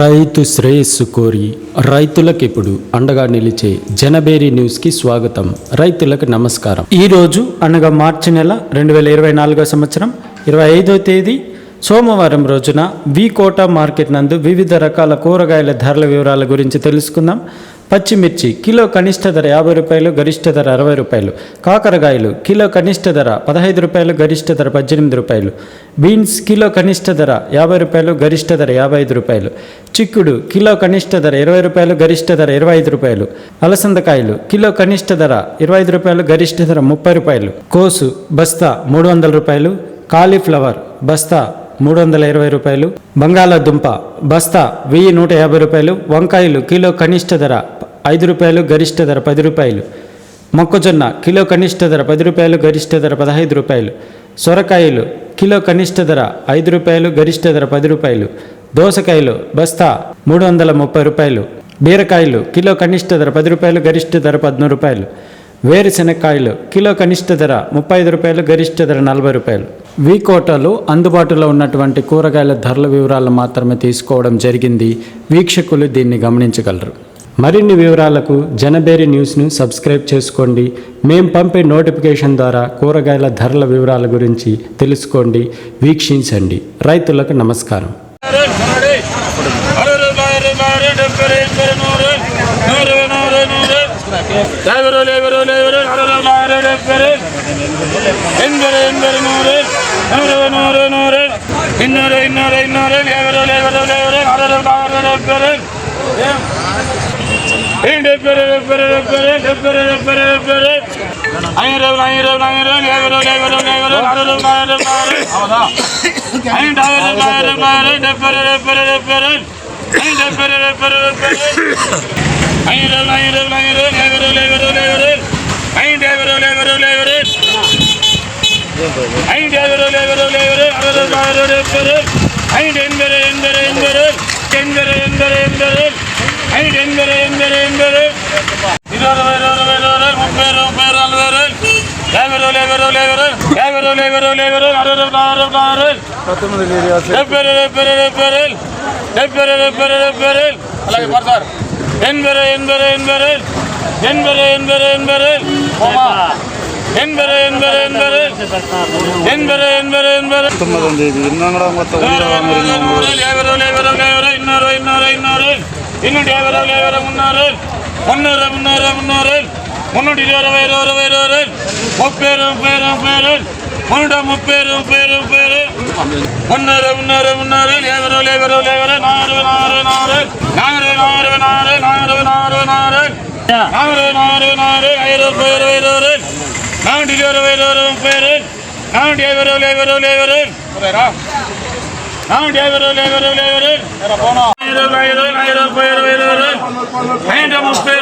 రైతు శ్రేయస్సు కోరి రైతులకు ఇప్పుడు అండగా నిలిచే జనబేరి న్యూస్కి స్వాగతం. రైతులకు నమస్కారం. ఈ రోజు అనగా మార్చి నెల రెండు వేల ఇరవై నాలుగో సంవత్సరం ఇరవై ఐదో తేదీ సోమవారం రోజున వి కోట మార్కెట్ నందు వివిధ రకాల కూరగాయల ధరల వివరాల గురించి తెలుసుకుందాం. పచ్చిమిర్చి కిలో కనిష్ట ధర యాభై రూపాయలు గరిష్ట ధర అరవై రూపాయలు. కాకరకాయలు కిలో కనిష్ట ధర పదహైదు రూపాయలు గరిష్ట ధర పద్దెనిమిది రూపాయలు. బీన్స్ కిలో కనిష్ట ధర యాభై రూపాయలు గరిష్ట ధర యాభై ఐదు రూపాయలు. చిక్కుడు కిలో కనిష్ట ధర ఇరవై రూపాయలు గరిష్ట ధర ఇరవై ఐదు రూపాయలు. అలసందకాయలు కిలో కనిష్ట ధర ఇరవై ఐదు రూపాయలు గరిష్ట ధర ముప్పై రూపాయలు. కోసు బస్తా మూడు వందల రూపాయలు. కాలీఫ్లవర్ బస్తా మూడు వందల ఇరవై రూపాయలు బంగాళాదుంప బస్తా వెయ్యి నూట యాభై రూపాయలు వంకాయలు కిలో కనిష్ట ధర ఐదు రూపాయలు గరిష్ట ధర పది రూపాయలు. మొక్కజొన్న కిలో కనిష్ట ధర పది రూపాయలు గరిష్ట ధర పదహైదు రూపాయలు. సొరకాయలు కిలో కనిష్ట ధర ఐదు రూపాయలు గరిష్ట ధర పది రూపాయలు. దోసకాయలు బస్తా మూడు వందల ముప్పై రూపాయలు. బీరకాయలు కిలో కనిష్ట ధర పది రూపాయలు గరిష్ట ధర పద్మూడు రూపాయలు. వేరుశెనక్కాయలు కిలో కనిష్ట ధర ముప్పై ఐదు రూపాయలు గరిష్ట ధర నలభై రూపాయలు. వీకోటలో అందుబాటులో ఉన్నటువంటి కూరగాయల ధరల వివరాలు మాత్రమే తీసుకోవడం జరిగింది వీక్షకులు దీన్ని గమనించగలరు మరిన్ని వివరాలకు జనబేరి న్యూస్ను సబ్స్క్రైబ్ చేసుకోండి మేం పంపే నోటిఫికేషన్ ద్వారా కూరగాయల ధరల వివరాల గురించి తెలుసుకోండి వీక్షించండి రైతులకు నమస్కారం ಎಂಬರು ಎಂಬರು ನೂರು ನೂರು ನೂರು ನೂರು இன்னொரு இன்னொரு இன்னொரு ஐநூறு ஐநூறு ஐநூறு மாறுடு பெருள் ஐந்து என்பது என்பது என்பது என்பது என்பது என்பது ஐந்து என்பது என்பது என்பது இருபது இருபது இருபது முப்பது முப்பது நாலு labour labour labour labour labour labour அறுபது அறுபது ஆறு பெரு பெரு பெரு பெரு பெரு பெரு అలాగే పడతారు ఎనభై ఎనభై ఎనభై ఎనభై ఎనభై ఎనభై ಹತ್ತೊಂಬತ್ತೊಂದು ತೇದಿ ಇನ್ನಂಗಡ ಮತ್ತು లేవరు లేవరు లేవరు ఇన్నూరు ఇన్నూరు ఇన్నూరు ఇన్నూటి యాభై లేవరు మున్నూరు మున్నూరు మున్నూరు మున్నూరు మున్నూటి ఇరవై ఇరవై ఇరవై ముప్పై ముప్పై ముప్పై మున్నూట ముప్పై ముప్పై ముప్పై మున్నూరు మున్నూరు మున్నూరు లేవరు లేవరు లేవరు నారు నారు నారు నారు నారు నారు నారు నారు నారు నారు నారు నారు ఐదు ఇరవై ఇరవై కావండి ఇరవై రోజులు ముప్పై రోజులు కావండి యాభై రోజులు యాభై రోజులు యాభై రోజులు కావండి యాభై రోజులు యాభై రోజులు యాభై రోజులు ముప్పై